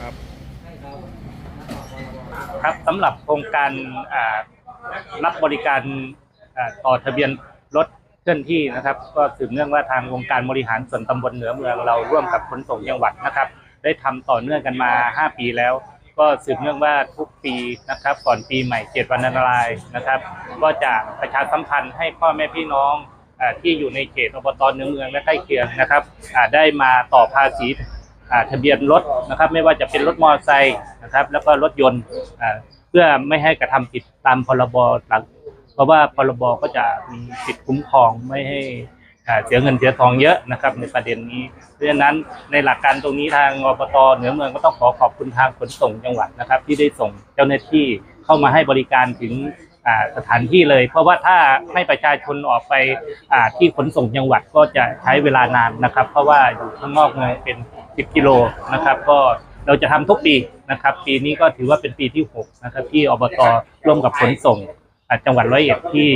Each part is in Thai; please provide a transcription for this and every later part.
ครับครับสำหรับโครงการรับบริการต่อทะเบียนรถเคลื่อนที่นะครับ ก็สืบเนื่องว่าทางองค์การบริหารส่วนตำบลเหนือเมืองเราร่วมกับขนส่งจังหวัดนะครับ ได้ทำต่อเนื่องกันมา 5 ปีแล้ว ก็สืบเนื่องว่าทุกปีนะครับ ก่อนปีใหม่เจ็ดวันอันตรายนะครับ ก็จะประชาสัมพันธ์ให้พ่อแม่พี่น้องที่อยู่ในเขตอบตเหนือเมืองและใกล้เคียงนะครับได้มาต่อภาษี ทะเบียนรถนะครับ ไม่ว่าจะเป็นรถมอเตอร์ไซค์นะครับ แล้วก็รถยนต์อ่าเพื่อไม่ให้กระทำผิดตามพรบหลัก เพราะว่าพรบก็จะมีสิทธิคุ้มครองไม่ให้อ่าเสียเงินเสียทองเยอะนะครับในประเด็นนี้เพราะฉะนั้นในหลักการตรงนี้ทางอบตเหนือเมืองก็ต้องขอขอบคุณทางขนส่งจังหวัดนะครับ ที่ได้ส่งเจ้าหน้าที่เข้ามาให้บริการถึง สถานที่เลย เพราะว่าถ้าให้ประชาชนออกไปที่ขนส่งจังหวัดก็จะใช้เวลานานนะครับ เพราะว่าอยู่ข้างนอกเมืองเป็น 10 กิโลนะครับ ก็เราจะทำทุกปีนะครับ ปีนี้ก็ถือว่าเป็นปีที่ 6 นะครับ ที่อบตร่วมกับขนส่งจังหวัดร้อยเอ็ดที่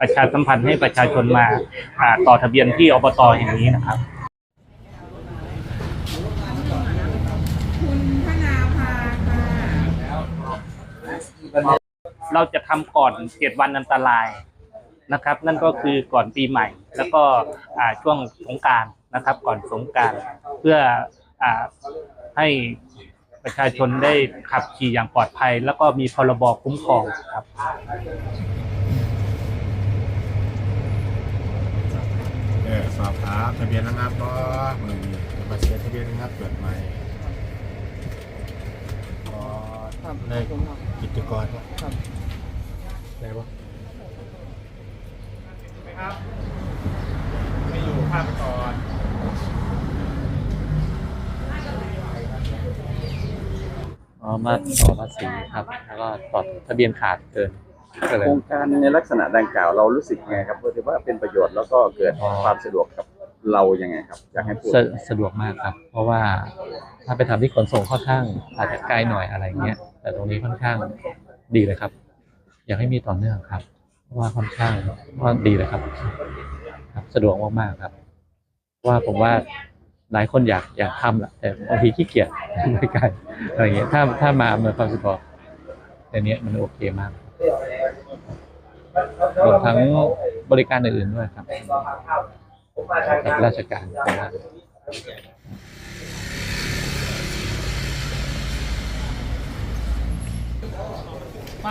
ประชาสัมพันธ์ให้ประชาชนมาต่อทะเบียนที่อบตแห่งนี้นะครับคุณพนาภาค่ะ เราจะทำก่อนเจ็ดวันอันตรายนะครับ นั่นก็คือก่อนปีใหม่ แล้วก็ช่วงสงการนะครับ ก่อนสงการเพื่ออให้ประชาชนได้ขับขี่อย่างปลอดภัย แล้วก็มีพรบคุ้มครองครับเออสอบถามทะเบียนนะครับก็มือมาเสียทะเบียนนะครับเปิดใหม่ ก็ในกิจกรครับได้ปะครับไม่อยู่ภาพก่อนอ๋อมาต่อภาษีครับ แล้วก็ต่อทะเบียนขาดเกินก็เลยโครงการในลักษณะดังกล่าวเรารู้สึกยังไงครับถือว่าเป็นประโยชน์แล้วก็เกิดอ๋อความสะดวกกับเรายังไงครับอยากให้พูดสะสะดวกมากครับ เพราะว่าถ้าไปทำที่ขนส่งค่อนข้างอาจจะไกลหน่อยอะไรเงี้ย แต่ตรงนี้ค่อนข้างดีเลยครับ อยากให้มีต่อเนื่องครับว่าค่อนข้างว่าดีเลยครับ ครับ สะดวกมากๆครับ ว่าผมว่าหลายคนอยากอยากทำแหละแต่บางทีขี้เกียจไม่ไกลอะไรเงี้ยถ้าถ้ามาอำนวยความสะดวกในเนี้ยมันโอเคมากรวมทั้งบริการอื่นๆด้วยครับกับราชการนะครับ เ